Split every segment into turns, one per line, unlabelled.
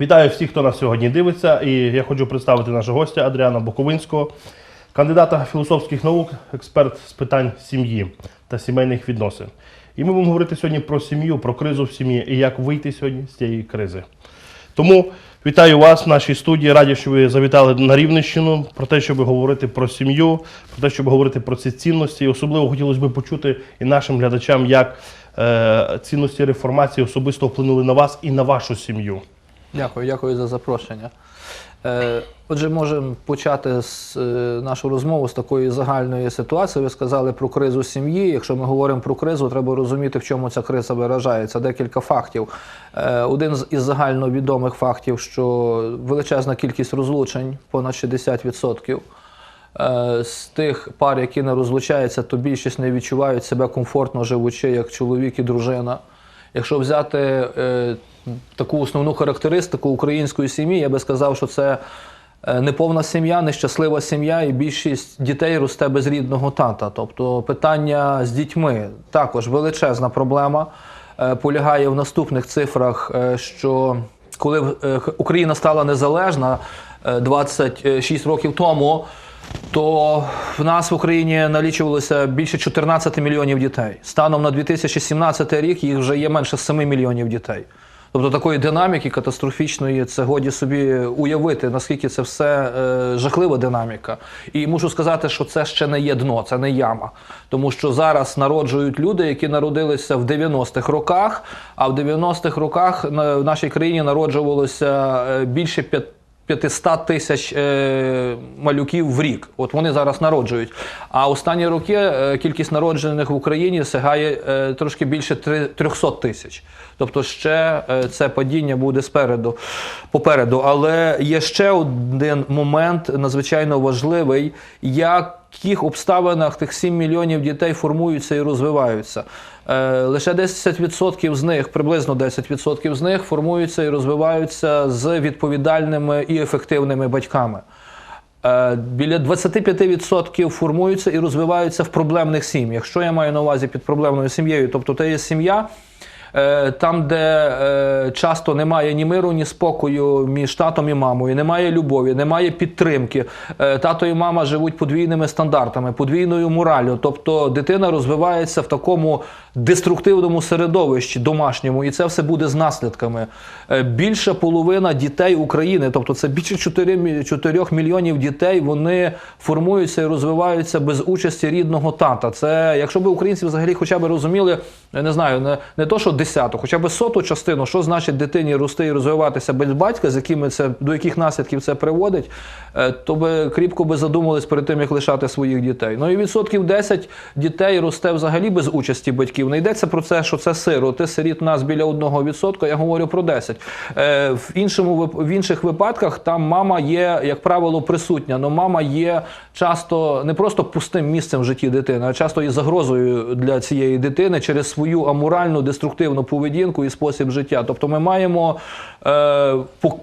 Вітаю всіх, хто нас сьогодні дивиться. І я хочу представити нашого гостя Адріана Боковинського, кандидата філософських наук, експерт з питань сім'ї та сімейних відносин. І ми будемо говорити сьогодні про сім'ю, про кризу в сім'ї і як вийти сьогодні з цієї кризи. Тому вітаю вас в нашій студії. Раді, що ви завітали на Рівненщину про те, щоб говорити про сім'ю, про те, щоб говорити про ці цінності. І особливо хотілося б почути і нашим глядачам, як е, цінності реформації особисто вплинули на вас і на вашу сім'ю.
Дякую, дякую за запрошення. Е, Отже, можемо почати з е, нашу розмову з такої загальної ситуації. Ви сказали про кризу сім'ї. Якщо ми говоримо про кризу, треба розуміти, в чому ця криза виражається. Декілька фактів. Е, Один із загальновідомих фактів, що величезна кількість розлучень, понад 60%. Е, З тих пар, які не розлучаються, то більшість не відчувають себе комфортно живучи як чоловік і дружина. Якщо взяти таку основну характеристику української сім'ї, я би сказав, що це е, неповна сім'я, нещаслива сім'я, і більшість дітей росте без рідного тата. Тобто питання з дітьми також величезна проблема. Е, полягає в наступних цифрах, е, що коли Україна стала незалежна е, 26 років тому, то в нас в Україні налічувалося більше 14 мільйонів дітей. Станом на 2017 рік їх вже є менше 7 мільйонів дітей. Тобто такої динаміки катастрофічної, це годі собі уявити, наскільки це все е, жахлива динаміка. І мушу сказати, що це ще не є дно, це не яма. Тому що зараз народжують люди, які народилися в 90-х роках, а в 90-х роках в нашій країні народжувалося е, більше 5 500 тисяч е, малюків в рік. От вони зараз народжують. А останні роки е, кількість народжених в Україні сягає е, трошки більше три- 300 тисяч. Тобто ще е, це падіння буде спереду, попереду. Але є ще один момент надзвичайно важливий, як яких обставинах тих 7 мільйонів дітей формуються і розвиваються. Е, Лише 10% з них, приблизно 10% з них формуються і розвиваються з відповідальними і ефективними батьками. Е, Біля 25% формуються і розвиваються в проблемних сім'ях. Що я маю на увазі під проблемною сім'єю? Тобто, це є сім'я, там, де е, часто немає ні миру, ні спокою між татом і мамою, немає любові, немає підтримки. Е, Тато і мама живуть подвійними стандартами, подвійною мораллю. Тобто дитина розвивається в такому деструктивному середовищі домашньому, і це все буде з наслідками. Е, Більша половина дітей України, тобто це більше 4, мі- 4 мільйонів дітей, вони формуються і розвиваються без участі рідного тата. Це якщо б українці взагалі хоча б розуміли, не знаю, не, не то, що десяту, хоча б соту частину, що значить дитині рости і розвиватися без батька, з якими це до яких наслідків це приводить, е, то би кріпко би задумались перед тим, як лишати своїх дітей. Ну і відсотків 10 дітей росте взагалі без участі батьків. Не йдеться про це, що це сироти, сиріт нас біля 1%, я говорю про 10. Е, В іншому в інших випадках там мама є, як правило, присутня. але мама є часто не просто пустим місцем в житті дитини, а часто і загрозою для цієї дитини через свою аморальну деструктивну поведінку і спосіб життя. Тобто ми маємо е,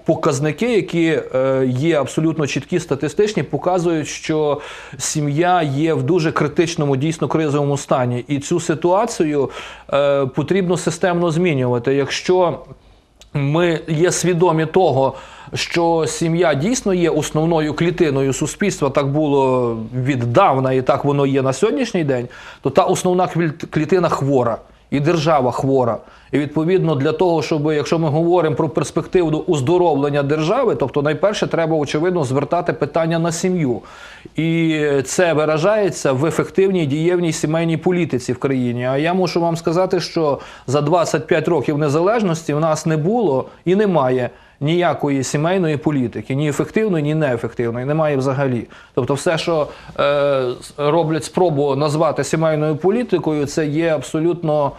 показники, які е, є абсолютно чіткі, статистичні, показують, що сім'я є в дуже критичному, дійсно кризовому стані. І цю ситуацію е, потрібно системно змінювати. Якщо ми є свідомі того, що сім'я дійсно є основною клітиною суспільства, так було віддавна, і так воно є на сьогоднішній день, то та основна клітина хвора. І держава хвора. І відповідно для того, щоб якщо ми говоримо про перспективу оздоровлення держави, тобто найперше треба очевидно звертати питання на сім'ю. І це виражається в ефективній дієвній сімейній політиці в країні. А я мушу вам сказати, що за 25 років незалежності в нас не було і немає ніякої сімейної політики, ні ефективної, ні неефективної, немає взагалі. Тобто, все, що е, роблять спробу назвати сімейною політикою, це є абсолютно.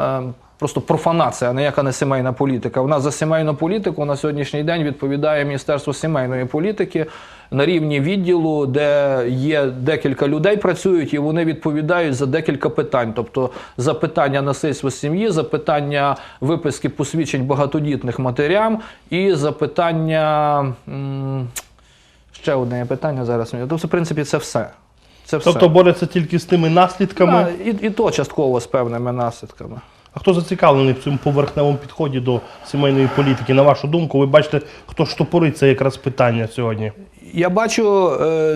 Е, Просто профанація, не ніяка не сімейна політика. У нас за сімейну політику на сьогоднішній день відповідає Міністерство сімейної політики на рівні відділу, де є декілька людей працюють, і вони відповідають за декілька питань. Тобто за питання насильства сім'ї, за питання виписки посвідчень багатодітних матерям і за питання. Ще одне питання зараз. Тобто, в принципі, це все. Це все.
Тобто борються тільки з тими наслідками.
Да, і, і то частково з певними наслідками.
А хто зацікавлений в цьому поверхневому підході до сімейної політики? На вашу думку, ви бачите, хто штопорить це якраз питання сьогодні?
Я бачу е,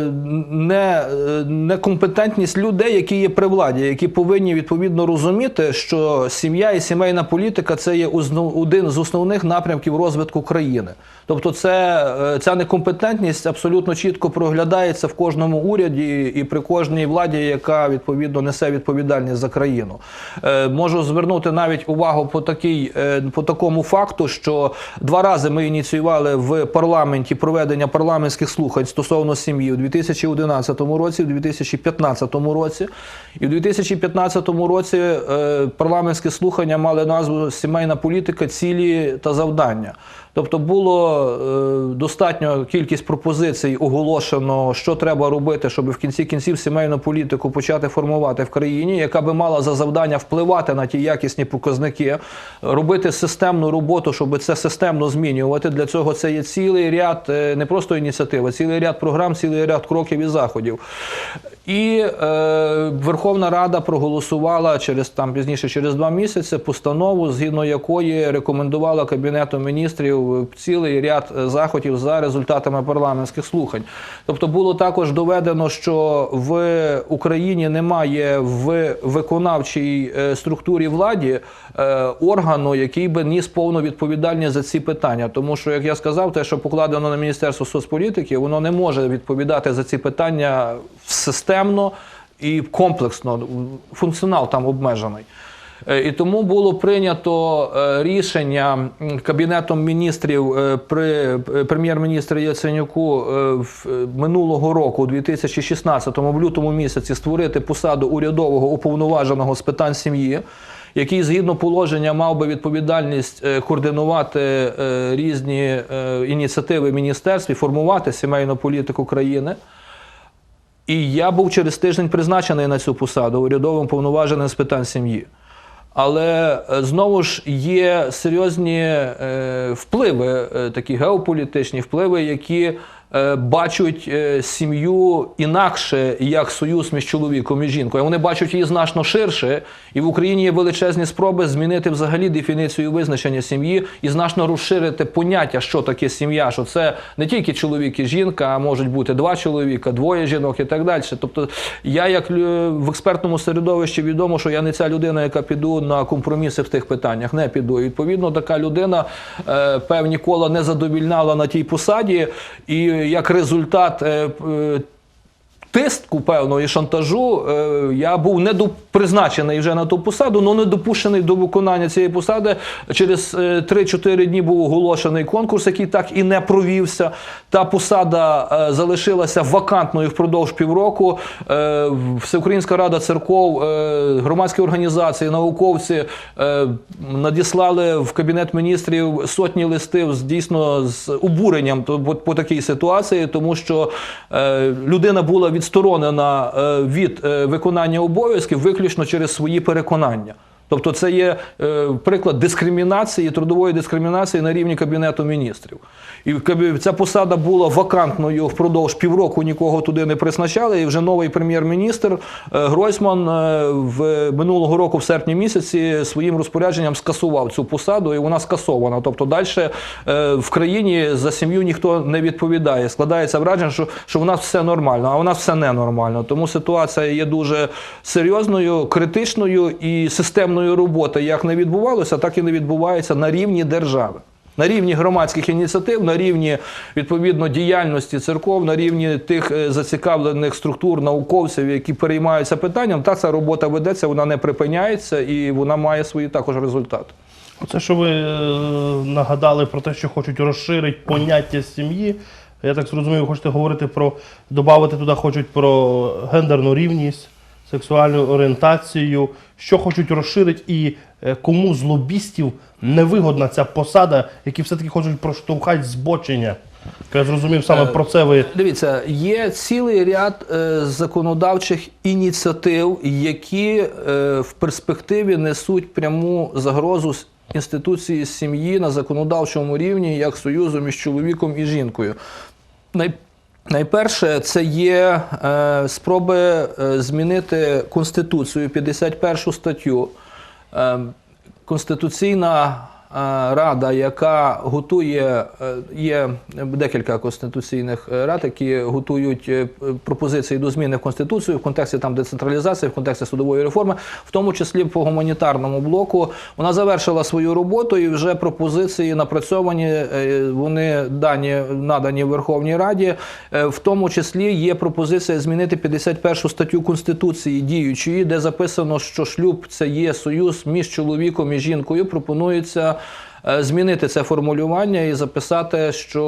не, е, некомпетентність людей, які є при владі, які повинні відповідно розуміти, що сім'я і сімейна політика це є один з основних напрямків розвитку країни. Тобто, це, е, ця некомпетентність абсолютно чітко проглядається в кожному уряді і при кожній владі, яка відповідно несе відповідальність за країну. Можу звернути навіть увагу по такій, по такому факту, що два рази ми ініціювали в парламенті проведення парламентських слухань стосовно сім'ї у 2011 році, у 2015 році. І в 2015 році е, парламентські слухання мали назву Сімейна політика, цілі та завдання. Тобто було е, достатньо кількість пропозицій оголошено, що треба робити, щоб в кінці кінців сімейну політику почати формувати в країні, яка би мала за завдання впливати на ті якісні показники, робити системну роботу, щоб це системно змінювати. Для цього це є цілий ряд е, не просто ініціатив, а цілий ряд програм, цілий ряд кроків і заходів. І е, Верховна Рада проголосувала через там пізніше, через два місяці, постанову, згідно якої рекомендувала Кабінету міністрів цілий ряд е, заходів за результатами парламентських слухань. Тобто було також доведено, що в Україні немає в виконавчій е, структурі владі е, органу, який би ніс повну відповідальність за ці питання. Тому що, як я сказав, те, що покладено на Міністерство соцполітики, воно не може відповідати за ці питання системно і комплексно. Функціонал там обмежений. Е, І тому було прийнято е, рішення Кабінетом міністрів е, при прем'єр-міністрі Яценюку минулого року, у 2016-му, в лютому місяці, створити посаду урядового уповноваженого з питань сім'ї, який згідно положення мав би відповідальність координувати різні ініціативи міністерств і формувати сімейну політику країни. І я був через тиждень призначений на цю посаду урядовим повноваженим з питань сім'ї. Але е, знову ж є серйозні е, впливи, е, такі геополітичні впливи, які бачать е, сім'ю інакше як союз між чоловіком і жінкою. Вони бачать її значно ширше, і в Україні є величезні спроби змінити взагалі дефініцію визначення сім'ї і значно розширити поняття, що таке сім'я. Що це не тільки чоловік і жінка, а можуть бути два чоловіка, двоє жінок і так далі. Тобто, я як в експертному середовищі відомо, що я не ця людина, яка піду на компроміси в тих питаннях. Не піду. І, відповідно, така людина е, певні кола не задовільняла на тій посаді, і як результат. е, е, Тиску певного і шантажу е, я був не до- призначений вже на ту посаду, але не допущений до виконання цієї посади. Через е, 3-4 дні був оголошений конкурс, який так і не провівся. Та посада е, залишилася вакантною впродовж півроку. Е, Всеукраїнська рада церков, е, громадські організації, науковці е, надіслали в кабінет міністрів сотні листів з дійсно з обуренням по, такій ситуації, тому що е, людина була відсторонена е, від е, виконання обов'язків виключно через свої переконання. Тобто це є е, приклад дискримінації, трудової дискримінації на рівні Кабінету міністрів. І ця посада була вакантною впродовж півроку, нікого туди не призначали. І вже новий прем'єр-міністр е, Гройсман е, в минулого року, в серпні місяці, своїм розпорядженням скасував цю посаду, і вона скасована. Тобто далі в країні за сім'ю ніхто не відповідає. Складається враження, що, що в нас все нормально, а у нас все ненормально. Тому ситуація є дуже серйозною, критичною і системною роботи як не відбувалося, так і не відбувається на рівні держави. На рівні громадських ініціатив, на рівні відповідно діяльності церков, на рівні тих е, зацікавлених структур науковців, які переймаються питанням, та ця робота ведеться, вона не припиняється і вона має свої також результати.
Оце, що ви е, нагадали про те, що хочуть розширити поняття сім'ї. Я так зрозумів, хочете говорити про додати туди хочуть про гендерну рівність, сексуальну орієнтацію, що хочуть розширити і е, кому з лобістів невигодна ця посада, які все-таки хочуть проштовхати збочення. Я зрозумів, саме про це ви
Дивіться, є цілий ряд е, законодавчих ініціатив, які е, в перспективі несуть пряму загрозу інституції сім'ї на законодавчому рівні як союзу між чоловіком і жінкою. Най... Найперше, це є е, спроби е, змінити Конституцію, 51 статтю. Е, конституційна рада, яка готує, е, є декілька конституційних е, рад, які готують е, пропозиції до зміни в конституцію в контексті там децентралізації, в контексті судової реформи, в тому числі по гуманітарному блоку. Вона завершила свою роботу і вже пропозиції напрацьовані. е, Вони дані надані Верховній Раді. Е, В тому числі є пропозиція змінити 51 статтю Конституції діючої, де записано, що шлюб це є союз між чоловіком і жінкою. Пропонується е, змінити це формулювання і записати, що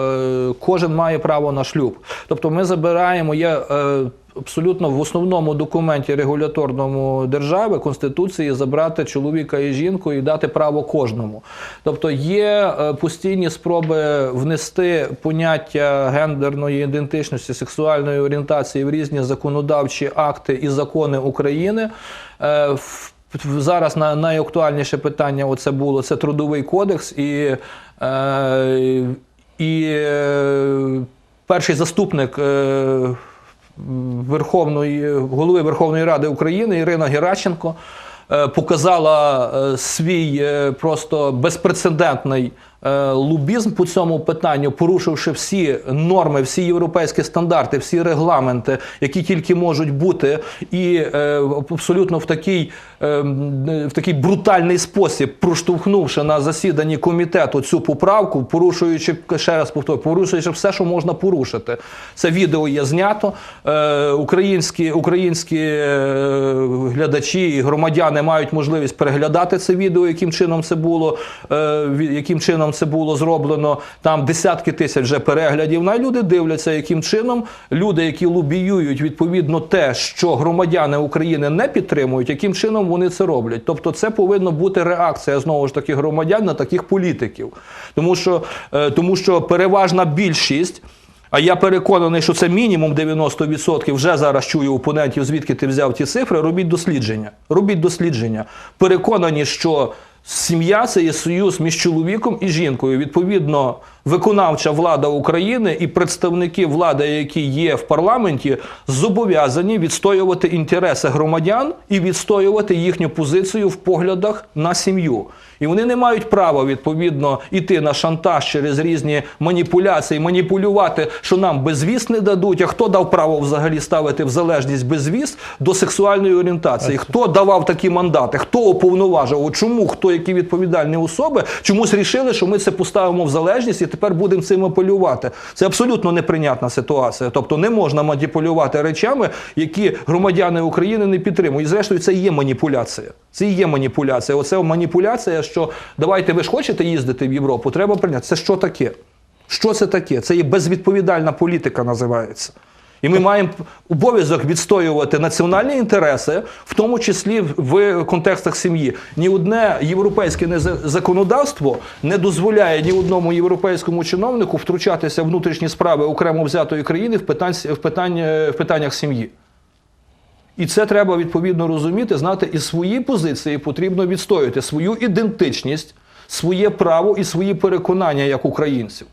е, кожен має право на шлюб. Тобто ми забираємо є. е, Абсолютно в основному документі регуляторному держави Конституції забрати чоловіка і жінку і дати право кожному. Тобто є е, постійні спроби внести поняття гендерної ідентичності, сексуальної орієнтації в різні законодавчі акти і закони України. Е, в- Зараз на найактуальніше питання оце було це трудовий кодекс і, е, і е, перший заступник. Е, Верховної голови Верховної Ради України Ірина Геращенко показала свій просто безпрецедентний е, лобізм по цьому питанню, порушивши всі норми, всі європейські стандарти, всі регламенти, які тільки можуть бути, і е, абсолютно в такий, е, в такий брутальний спосіб, проштовхнувши на засіданні комітету цю поправку, порушуючи ще раз повторю, порушуючи все, що можна порушити. Це відео є знято. Українські українські глядачі і громадяни мають можливість переглядати це відео, яким чином це було, яким чином це було зроблено. Там десятки тисяч вже переглядів. На люди дивляться, яким чином люди, які лобіюють відповідно те, що громадяни України не підтримують, яким чином вони це роблять. Тобто, це повинна бути реакція знову ж таки громадян на таких політиків, тому що, е, тому що переважна більшість. А я переконаний, що це мінімум 90% вже зараз чую опонентів, звідки ти взяв ті цифри. Робіть дослідження. Робіть дослідження. Переконані, що сім'я це є союз між чоловіком і жінкою. Відповідно, виконавча влада України і представники влади, які є в парламенті, зобов'язані відстоювати інтереси громадян і відстоювати їхню позицію в поглядах на сім'ю. І вони не мають права відповідно іти на шантаж через різні маніпуляції, маніпулювати, що нам безвіз не дадуть. А хто дав право взагалі ставити в залежність безвіз до сексуальної орієнтації? Хто давав такі мандати? Хто уповноважив? Чому хто які відповідальні особи чомусь рішили, що ми це поставимо в залежність і тепер будемо цим апелювати? Це абсолютно неприйнятна ситуація. Тобто не можна маніпулювати речами, які громадяни України не підтримують. І зрештою, це є маніпуляція. Це є маніпуляція. Оце маніпуляція, що давайте ви ж хочете їздити в Європу, треба прийняти. Це що таке? Що це таке? Це є безвідповідальна політика, називається. І ми маємо обов'язок відстоювати національні інтереси, в тому числі в контекстах сім'ї. Ні одне європейське законодавство не дозволяє ні одному європейському чиновнику втручатися в внутрішні справи окремо взятої країни в, питань, в, питань, в питаннях сім'ї. І це треба відповідно розуміти, знати і свої позиції потрібно відстоювати, свою ідентичність, своє право і свої переконання як українців.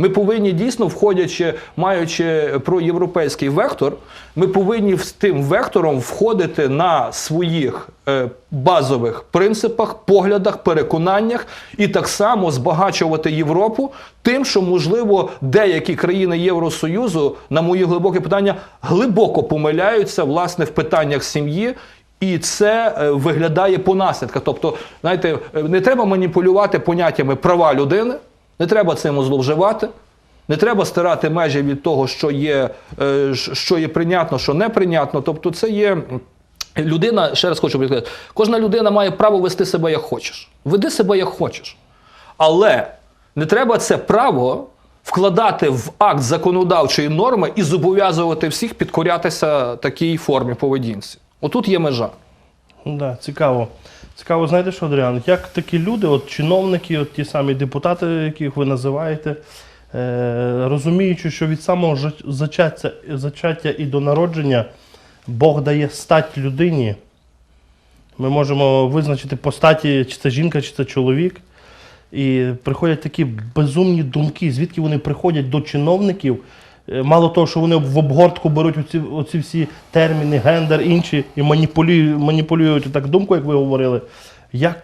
Ми повинні дійсно, входячи, маючи проєвропейський вектор, ми повинні з тим вектором входити на своїх е, базових принципах, поглядах, переконаннях і так само збагачувати Європу тим, що можливо деякі країни Євросоюзу, на мої глибокі питання, глибоко помиляються власне в питаннях сім'ї. І це е, виглядає по наслідках. Тобто, знаєте, е, не треба маніпулювати поняттями права людини, не треба цим зловживати. Не треба стирати межі від того, що є, е, що є прийнятно, що не прийнятно. Тобто, це є людина, ще раз хочу підкреслити, кожна людина має право вести себе як хочеш. Веди себе як хочеш. Але не треба це право вкладати в акт законодавчої норми і зобов'язувати всіх підкорятися такій формі поведінці. Отут є межа.
Да, цікаво. Цікаво, знаєте Адріан, як такі люди, от чиновники, от ті самі депутати, яких ви називаєте, е, розуміючи, що від самого зачаття, зачаття і до народження Бог дає стать людині, ми можемо визначити по статі, чи це жінка, чи це чоловік. І приходять такі безумні думки, звідки вони приходять до чиновників. Е, Мало того, що вони в обгортку беруть оці, оці всі терміни, гендер, інші, і маніпулюють, маніпулюють так думку, як ви говорили. Як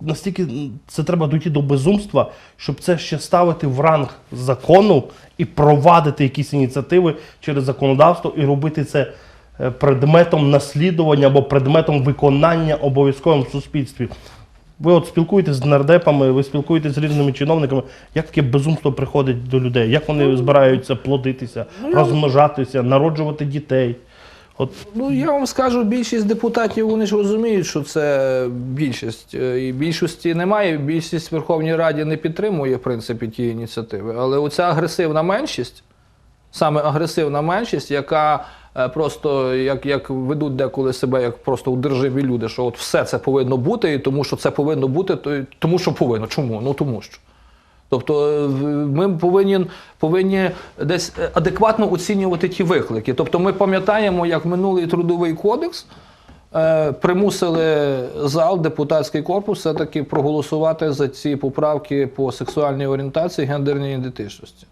настільки це треба дійти до безумства, щоб це ще ставити в ранг закону і провадити якісь ініціативи через законодавство і робити це е, предметом наслідування або предметом виконання обов'язковим в суспільстві. Ви от спілкуєтесь з нардепами, ви спілкуєтесь з різними чиновниками. Як таке безумство приходить до людей? Як вони збираються плодитися, розмножатися, народжувати дітей? От
Ну я вам скажу, більшість депутатів вони ж розуміють, що це більшість. Е, І більшості немає. Більшість в Верховній Раді не підтримує в принципі ті ініціативи. Але оця агресивна меншість, саме агресивна меншість, яка просто як, як ведуть деколи себе як просто удерживі люди, що от все це повинно бути, і тому що це повинно бути, то тому що повинно. Чому? Ну тому що. Тобто е, ми повинні, повинні десь е, адекватно оцінювати ті виклики. Тобто ми пам'ятаємо, як минулий трудовий кодекс е, примусили зал, депутатський корпус, все-таки проголосувати за ці поправки по сексуальній орієнтації, гендерній ідентичності.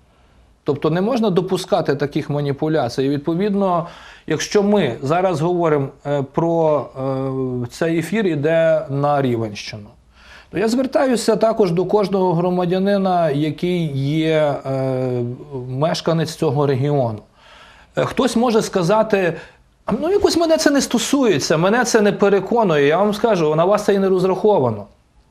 Тобто не можна допускати таких маніпуляцій. І відповідно, якщо ми зараз говоримо е, про е, цей ефір, іде на Рівенщину. То я звертаюся також до кожного громадянина, який є е, мешканець цього регіону. Хтось може сказати, «А, ну якось мене це не стосується, мене це не переконує. Я вам скажу, на вас це і не розраховано.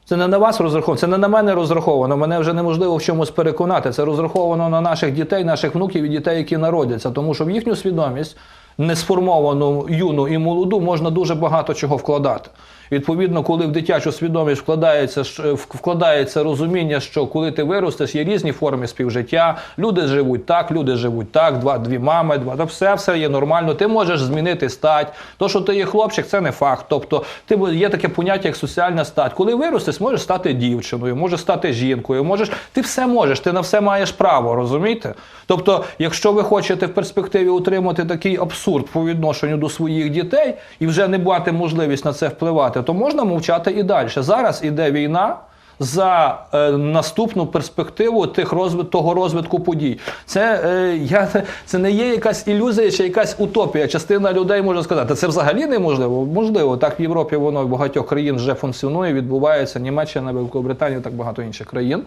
Це не на вас розраховано, це не на мене розраховано. Мене вже неможливо в чомусь переконати. Це розраховано на наших дітей, наших внуків і дітей, які народяться. Тому що в їхню свідомість, несформовану юну і молоду, можна дуже багато чого вкладати. Відповідно, коли в дитячу свідомість вкладається вкладається розуміння, що коли ти виростеш, є різні форми співжиття. Люди живуть так, люди живуть так, два, дві мами, два та все, все є нормально. Ти можеш змінити стать. То, що ти є хлопчик, це не факт. Тобто, ти є таке поняття, як соціальна стать. Коли виростеш, можеш стати дівчиною, можеш стати жінкою, можеш. Ти все можеш, ти на все маєш право, розумієте? Тобто, якщо ви хочете в перспективі утримати такий абсурд по відношенню до своїх дітей і вже не мати можливість на це впливати, то можна мовчати і далі. Зараз іде війна. За е, наступну перспективу тих розвит, того розвитку подій. Це, е, я, це не є якась ілюзія чи якась утопія. Частина людей може сказати, це взагалі неможливо. Можливо, так в Європі воно в багатьох країн вже функціонує, відбувається Німеччина, Великобританія, так багато інших країн.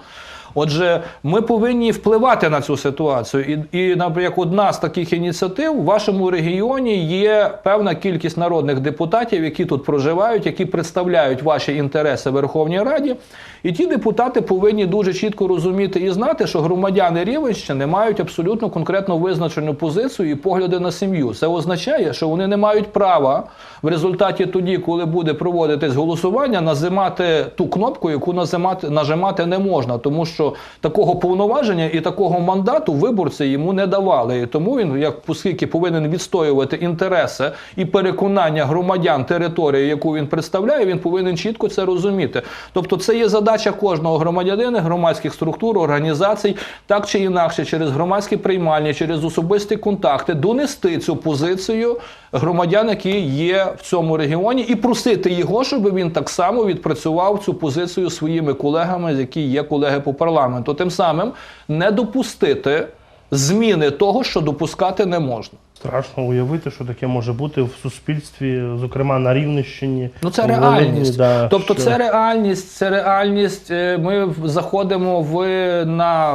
Отже, ми повинні впливати на цю ситуацію. І, і як одна з таких ініціатив, в вашому регіоні є певна кількість народних депутатів, які тут проживають, які представляють ваші інтереси в Верховній Раді. І ті депутати повинні дуже чітко розуміти і знати, що громадяни Рівенщини мають абсолютно конкретно визначену позицію і погляди на сім'ю. Це означає, що вони не мають права в результаті тоді, коли буде проводитись голосування, назимати ту кнопку, яку назимати, нажимати не можна, тому що такого повноваження і такого мандату виборці йому не давали. І тому він, як оскільки повинен відстоювати інтереси і переконання громадян території, яку він представляє, він повинен чітко це розуміти. Тобто, це є задача кожного громадянина, громадських структур, організацій, так чи інакше, через громадські приймальні, через особисті контакти, донести цю позицію громадян, які є в цьому регіоні, і просити його, щоб він так само відпрацював цю позицію своїми колегами, які є колеги по парламенту. Тим самим не допустити зміни того, що допускати не можна.
страшно уявити, що таке може бути в суспільстві, зокрема на Рівненщині.
Ну це реальність.
да,
тобто,
що-
це реальність. Це реальність. Е, Ми заходимо в на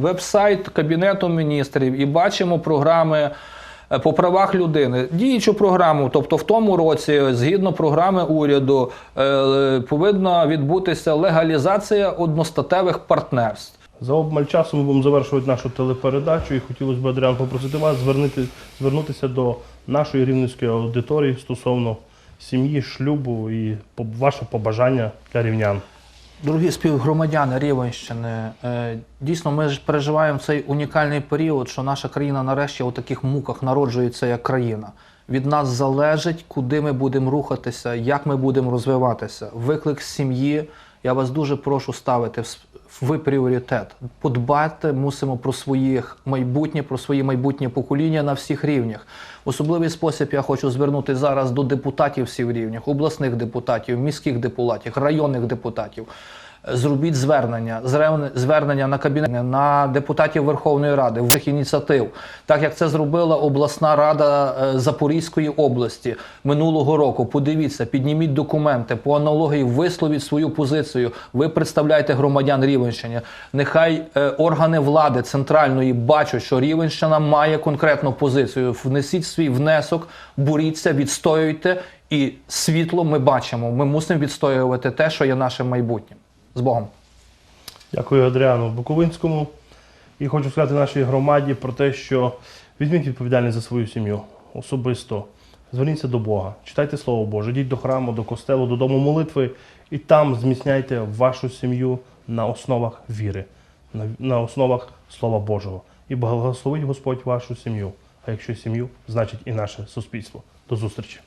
веб-сайт Кабінету міністрів і бачимо програми. Е, По правах людини діючу програму, тобто в тому році, згідно програми уряду, е, повинна відбутися легалізація одностатевих партнерств.
За обмаль часу ми будемо завершувати нашу телепередачу і хотілося б, Адріан, попросити вас звернути, звернутися до нашої рівненської аудиторії стосовно сім'ї, шлюбу і ваше побажання для рівнян.
Дорогі співгромадяни Рівенщини, е, дійсно ми ж переживаємо цей унікальний період, що наша країна нарешті у таких муках народжується як країна. Від нас залежить, куди ми будемо рухатися, як ми будемо розвиватися. Виклик сім'ї. Я вас дуже прошу ставити в с- в пріоритет. Подбати мусимо про своїх майбутнє, про свої майбутнє покоління на всіх рівнях. Особливий спосіб я хочу звернути зараз до депутатів всіх рівнях, обласних депутатів, міських депутатів, районних депутатів. Зробіть звернення, звернення на кабінет, на депутатів Верховної Ради, в ініціатив, так як це зробила обласна рада е, Запорізької області минулого року. Подивіться, підніміть документи по аналогії, висловіть свою позицію. Ви представляєте громадян Рівенщини. Нехай е, органи влади центральної бачать, що Рівенщина має конкретну позицію. Внесіть свій внесок, боріться, відстоюйте. І світло ми бачимо. Ми мусимо відстоювати те, що є нашим майбутнім. З Богом.
Дякую Адріану Буковинському. І хочу сказати нашій громаді про те, що візьміть відповідальність за свою сім'ю особисто. Зверніться до Бога, читайте Слово Боже, йдіть до храму, до костелу, до дому молитви, і там зміцняйте вашу сім'ю на основах віри, на, основах Слова Божого. І благословить Господь вашу сім'ю. А якщо сім'ю, значить і наше суспільство. До зустрічі!